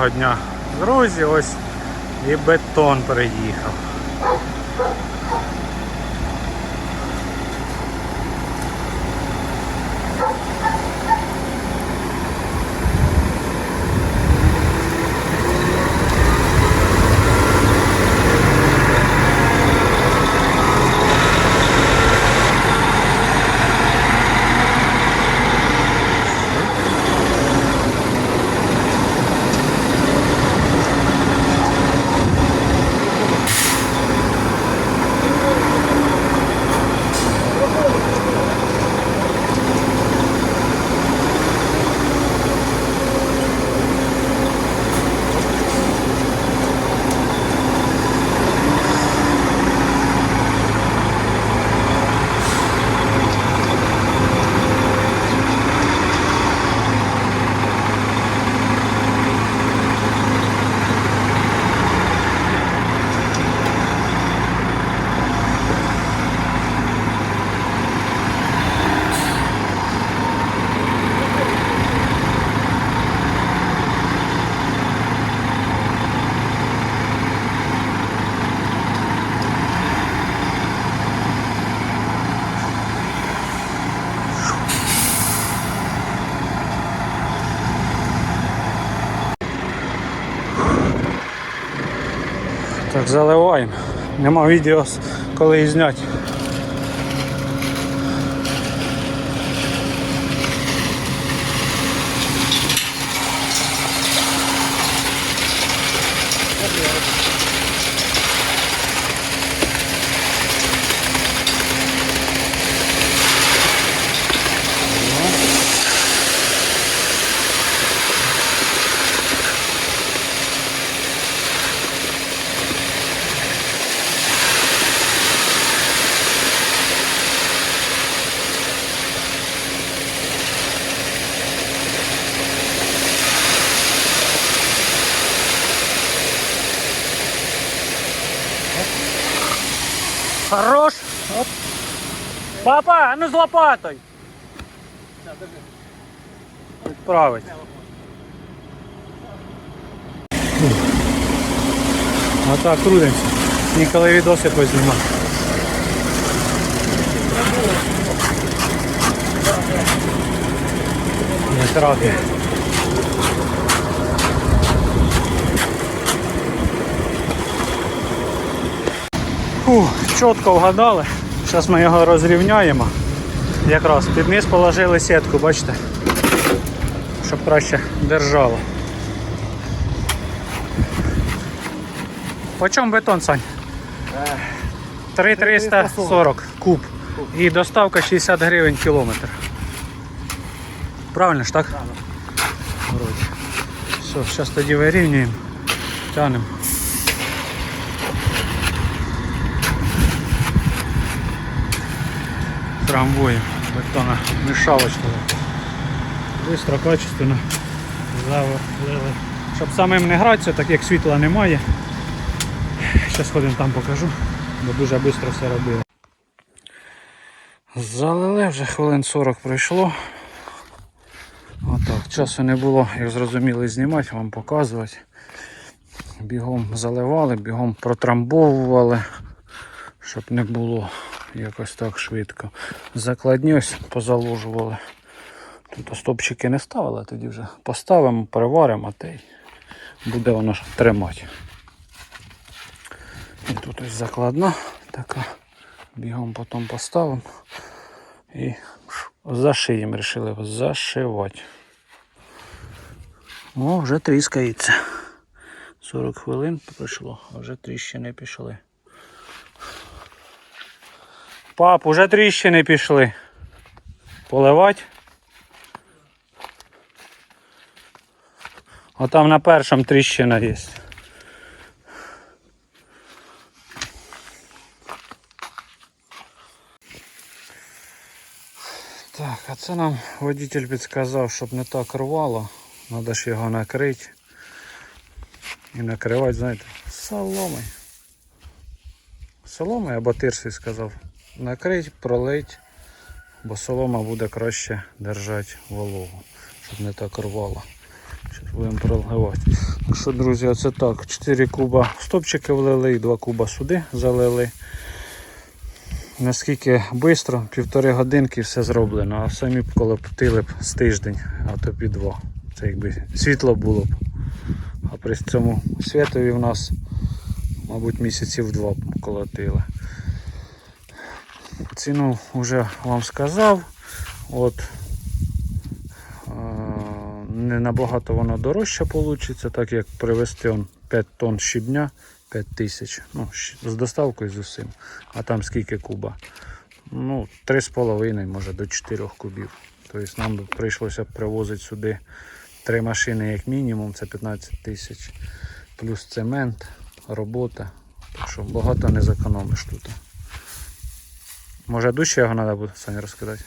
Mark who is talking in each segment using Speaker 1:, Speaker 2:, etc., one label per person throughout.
Speaker 1: Доброго дня, друзі. Ось і бетон приїхав. Так, заливаємо. Нема відео, коли її зняти. Хорош. Оп. Папа, а ну з лопатою. Відправить. Отак трудимося. Ніколи відоси познімати. Не трапі. Фух, Чітко вгадали. Зараз ми його розрівняємо. Якраз під низ положили сітку, бачите? Щоб краще держало. По чому бетон, Сань? 3340 куб. І доставка 60 гривень кілометр. Правильно ж так? Все, зараз тоді вирівнюємо. Тянемо. Трамбуем бетона мешалочку. Быстро, качественно завалили. Щоб самим не гратися, так як світла немає. Зараз ходимо там покажу, бо дуже швидко все робили. Залили вже хвилин 40 пройшло. Отак, часу не було, як зрозуміли, знімати, вам показувати. Бігом заливали, бігом протрамбовували, щоб не було якось так швидко. Закладні ось позаложували. Тут стопчики не ставили, тоді вже поставимо, переваримо, та й буде воно тримати. І тут ось закладна така. Бігом потім поставимо і зашиємо, вирішили зашивати. О, вже тріскається. 40 хвилин пройшло, а вже тріщини пішли. Пап, уже тріщини пішли. Поливати. Отам на першому тріщина є. Так, а це нам водитель підказав, щоб не так рвало. Треба ж його накрити. І накривати, знаєте, соломою. Соломою або тирсою сказав. Накрить, пролить, бо солома буде краще держати вологу, щоб не так рвало. Зараз будемо проливати. Так що, друзі, оце так. 4 куба стопчики влили і 2 куба сюди залили. Наскільки швидко, півтори годинки все зроблено, а самі б колоптили б з тиждень, а то під два. Це якби світло було б. А при цьому світові в нас, мабуть, місяців два колотили. Ціну вже вам сказав. От, е, не набагато воно дорожче вийде, так як привезти он 5 тонн щебня 5 тисяч. Ну, з доставкою з усім. А там скільки куба? Ну, 3,5, може до 4 кубів. Тобто нам прийшлося привозити сюди три машини як мінімум, це 15 тисяч. Плюс цемент, робота. Так що багато не зекономиш тут. Може дужче його треба буде Саня розкидати?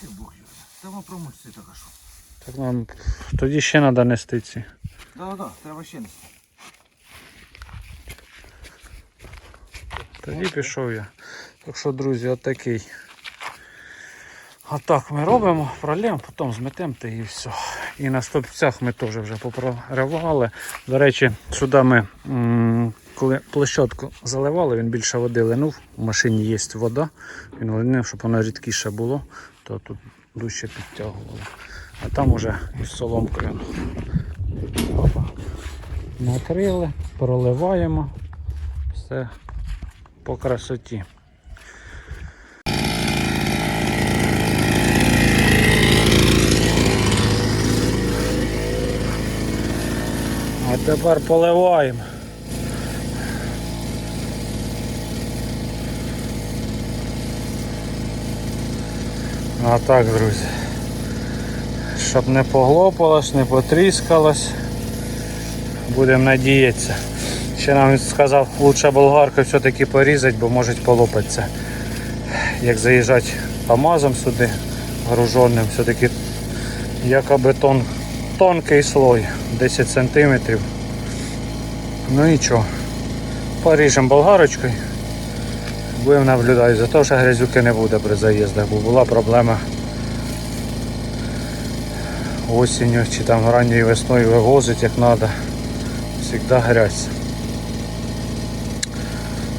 Speaker 2: Ти Бог його. Треба промочити так що.
Speaker 1: Так нам тоді ще треба нести ці.
Speaker 2: Да, да, да, треба ще нести.
Speaker 1: Тоді пішов я. Так що, друзі, отакий. А так ми робимо, пролємо, потім зметемо та і все. І на стопцях ми теж вже попроривали. До речі, сюди ми, коли площадку заливали, він більше води линув. У машині є вода. Він линув, щоб воно рідкіше було, то тут дужче підтягували. А там уже із соломкою. Накрили, проливаємо. Все по красоті. Тепер поливаємо. А так, друзі. Щоб не поглопалось, не потріскалось. Будемо надіятися. Ще нам сказав, лучше болгарку все-таки порізати, бо може полопатися. Як заїжджати КАМАЗом сюди, груженим, все-таки якоби тон, тонкий слой, 10 см. Ну і нічого. Поріжемо болгарочкою. Будемо наблюдати, за те, що грязюки не буде при заїздах, бо була проблема осінню чи там ранньою весною вивозить як треба. Всегда грязь.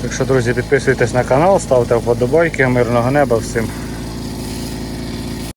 Speaker 1: Так що, друзі, підписуйтесь на канал, ставте вподобайки, мирного неба всім.